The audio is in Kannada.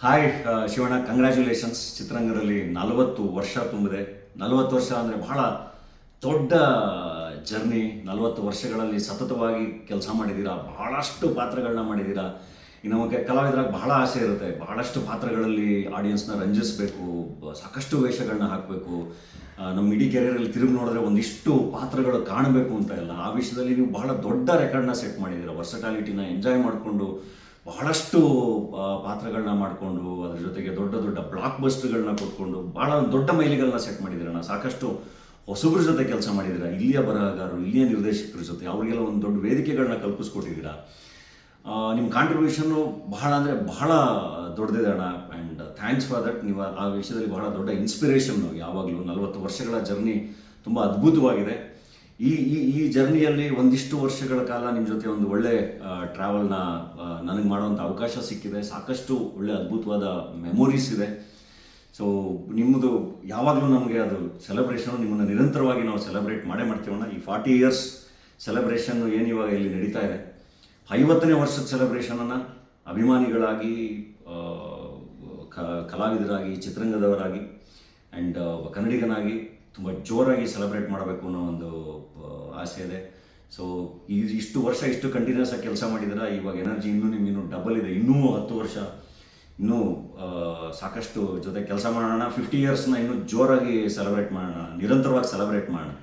ಹಾಯ್ ಆ, ಶಿವಣ್ಣ. ಕಂಗ್ರ್ಯಾಚುಲೇಷನ್ಸ್ ಚಿತ್ರರಂಗದಲ್ಲಿ ನಲವತ್ತು ವರ್ಷ ತುಂಬಿದೆ. ನಲವತ್ತು ವರ್ಷ ಅಂದರೆ ಬಹಳ ದೊಡ್ಡ ಜರ್ನಿ ನಲವತ್ತು ವರ್ಷಗಳಲ್ಲಿ ಸತತವಾಗಿ ಕೆಲಸ ಮಾಡಿದ್ದೀರಾ? ಬಹಳಷ್ಟು ಪಾತ್ರಗಳನ್ನ ಮಾಡಿದ್ದೀರಾ? ನಮಗೆ ಕಲಾವಿದರಾಗಿ ಬಹಳ ಆಸೆ ಇರುತ್ತೆ. ಬಹಳಷ್ಟು ಪಾತ್ರಗಳಲ್ಲಿ ಆಡಿಯನ್ಸ್ನ ರಂಜಿಸಬೇಕು. ಸಾಕಷ್ಟು ವೇಷಗಳನ್ನ ಹಾಕಬೇಕು. ನಮ್ಮ ಇಡೀ ಕೆರಿಯರಲ್ಲಿ ತಿರುಗಿ ನೋಡಿದ್ರೆ ಒಂದಿಷ್ಟು ಪಾತ್ರಗಳು ಕಾಣಬೇಕು ಅಂತ ಇಲ್ಲ. ಆ ವಿಷಯದಲ್ಲಿ ನೀವು ಬಹಳ ದೊಡ್ಡ ರೆಕಾರ್ಡ್ನ ಸೆಟ್ ಮಾಡಿದ್ದೀರಾ. ವರ್ಸಟಾಲಿಟಿನ ಎಂಜಾಯ್ ಮಾಡಿಕೊಂಡು ಬಹಳಷ್ಟು ಪಾತ್ರಗಳನ್ನ ಮಾಡಿಕೊಂಡು, ಅದ್ರ ಜೊತೆಗೆ ದೊಡ್ಡ ದೊಡ್ಡ ಬ್ಲಾಕ್ ಬಸ್ಟ್ಗಳನ್ನ ಕೊಟ್ಕೊಂಡು, ಬಹಳ ದೊಡ್ಡ ಮೈಲಿಗಳನ್ನ ಸೆಟ್ ಮಾಡಿದಿರಣ್ಣ ಸಾಕಷ್ಟು ಹೊಸಬ್ರ ಜೊತೆ ಕೆಲಸ ಮಾಡಿದ್ದೀರಾ ಇಲ್ಲಿಯ ಬರಹಗಾರರು, ಇಲ್ಲಿಯ ನಿರ್ದೇಶಕರ ಜೊತೆ ಅವರಿಗೆಲ್ಲ ಒಂದು ದೊಡ್ಡ ವೇದಿಕೆಗಳನ್ನ ಕಲ್ಪಿಸ್ಕೊಟ್ಟಿದ್ದೀರಾ ನಿಮ್ಮ ಕಾಂಟ್ರಿಬ್ಯೂಷನ್ನು ಬಹಳ ಅಂದರೆ ಬಹಳ ದೊಡ್ಡದಿದೆ ಅಣ್ಣ. ಆ್ಯಂಡ್ ಥ್ಯಾಂಕ್ಸ್ ಫಾರ್ ದಟ್ ನೀವು ಆ ವಿಷಯದಲ್ಲಿ ಬಹಳ ದೊಡ್ಡ ಇನ್ಸ್ಪಿರೇಷನ್ನು ಯಾವಾಗಲೂ ನಲವತ್ತು ವರ್ಷಗಳ ಜರ್ನಿ ತುಂಬ ಅದ್ಭುತವಾಗಿದೆ. ಈ ಈ ಈ ಜರ್ನಿಯಲ್ಲಿ ಒಂದಿಷ್ಟು ವರ್ಷಗಳ ಕಾಲ ನಿಮ್ಮ ಜೊತೆ ಒಂದು ಒಳ್ಳೆ ಟ್ರಾವೆಲ್ನ ನನಗೆ ಮಾಡುವಂಥ ಅವಕಾಶ ಸಿಕ್ಕಿದೆ. ಸಾಕಷ್ಟು ಒಳ್ಳೆ ಅದ್ಭುತವಾದ ಮೆಮೊರೀಸ್ ಇದೆ. ಸೊ ನಿಮ್ಮದು ಯಾವಾಗಲೂ ನಮಗೆ ಅದು ಸೆಲೆಬ್ರೇಷನ್ ನಿಮ್ಮನ್ನು ನಿರಂತರವಾಗಿ ನಾವು ಸೆಲೆಬ್ರೇಟ್ ಮಾಡೇ ಮಾಡ್ತೀವಣ್ಣ ಈ ಫಾರ್ಟಿ ಇಯರ್ಸ್ ಸೆಲೆಬ್ರೇಷನ್ ಏನು ಇವಾಗ ಇಲ್ಲಿ ನಡೀತಾ ಇದೆ? ಐವತ್ತನೇ ವರ್ಷದ ಸೆಲೆಬ್ರೇಷನನ್ನು ಅಭಿಮಾನಿಗಳಾಗಿ ಕಲಾವಿದರಾಗಿ, ಚಿತ್ರರಂಗದವರಾಗಿ ಆ್ಯಂಡ್ ಕನ್ನಡಿಗನಾಗಿ ತುಂಬ ಜೋರಾಗಿ ಸೆಲೆಬ್ರೇಟ್ ಮಾಡಬೇಕು ಅನ್ನೋ ಒಂದು ಆಸೆ ಇದೆ. ಸೊ ಇಷ್ಟು ವರ್ಷ ಇಷ್ಟು ಕಂಟಿನ್ಯೂಸ್ ಆಗಿ ಕೆಲಸ ಮಾಡಿದ್ರೆ ಇವಾಗ ಎನರ್ಜಿ ಇನ್ನೂ ನಿಮ್ಗೆ ಇನ್ನೂ ಡಬಲ್ ಇದೆ. ಇನ್ನೂ ಹತ್ತು ವರ್ಷ, ಇನ್ನೂ ಸಾಕಷ್ಟು ಜೊತೆ ಕೆಲಸ ಮಾಡೋಣ. ಫಿಫ್ಟಿ ಇಯರ್ಸ್ನ ಇನ್ನೂ ಜೋರಾಗಿ ಸೆಲೆಬ್ರೇಟ್ ಮಾಡೋಣ. ನಿರಂತರವಾಗಿ ಸೆಲೆಬ್ರೇಟ್ ಮಾಡೋಣ.